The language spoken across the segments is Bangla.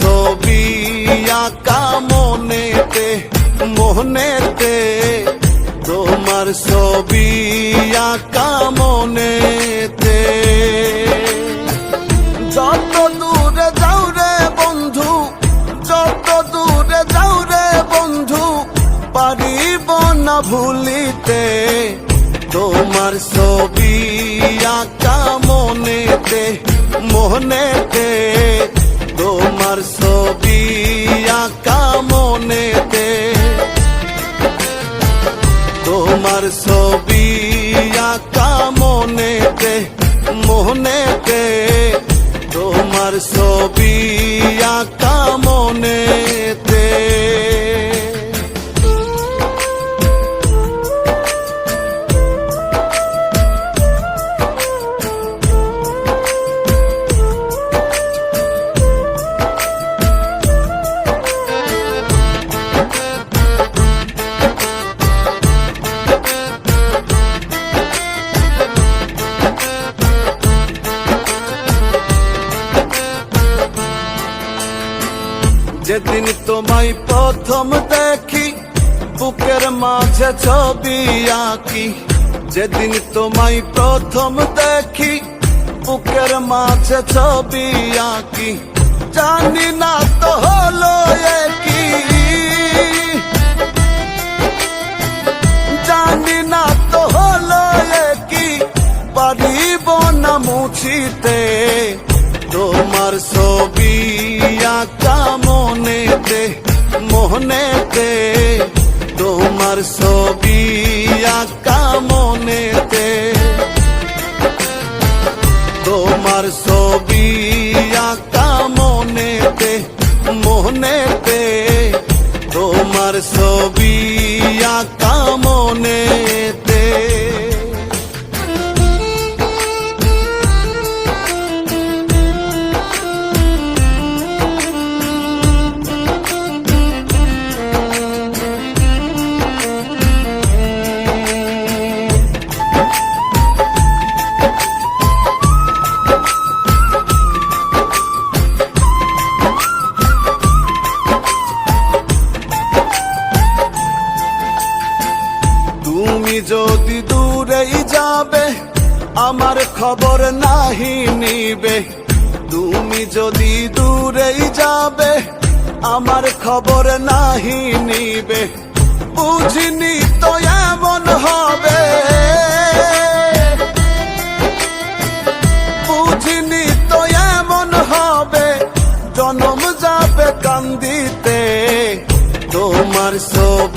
ছবি আঁকা মনেতে মোহনেতে তোমার ছবি আঁকা মনেতে। যত দূরে যাও রে বন্ধু, যত দূরে যাও রে বন্ধু, পারিব না ভুলিতে। তোমার ছবি আঁকা মনেতে মোহনেতে তোমার ছবি আঁকা মনেতে। তোমার ছবি আঁকা মনেতে মনেতে। তোমার ছবি যেদিন তোমায় প্রথম দেখি, বুকের মাঝে ছবি আঁকি। যেদিন তোমায় প্রথম দেখি, বুকের মাঝে ছবি আঁকি। জানি না তো হলো কি জানি না তো হলো কি পারিব না মুছিতে। তোমার ছবি আঁকা মনেতে মনেতে। তোমার ছবি আঁকা মনেতে। তোমার ছবি আঁকা মনেতে মনেতে। তোমার ছবি তুমি যদি দূরেই যাবে, আমার খবর নাহি নিবে। তুমি যদি দূরেই যাবে, আমার খবর নাহি নিবে। বুঝিনি তো এমন হবে। বুঝিনি তো এমন হবে, জনম যাবে কান্দিতে। তোমার ছবি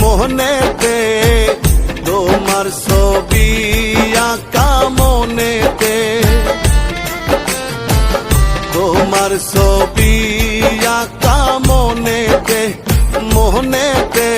মনেতে তোমার ছবি আঁকা মনেতে তোমার ছবি আঁকা মনেতে মনেতে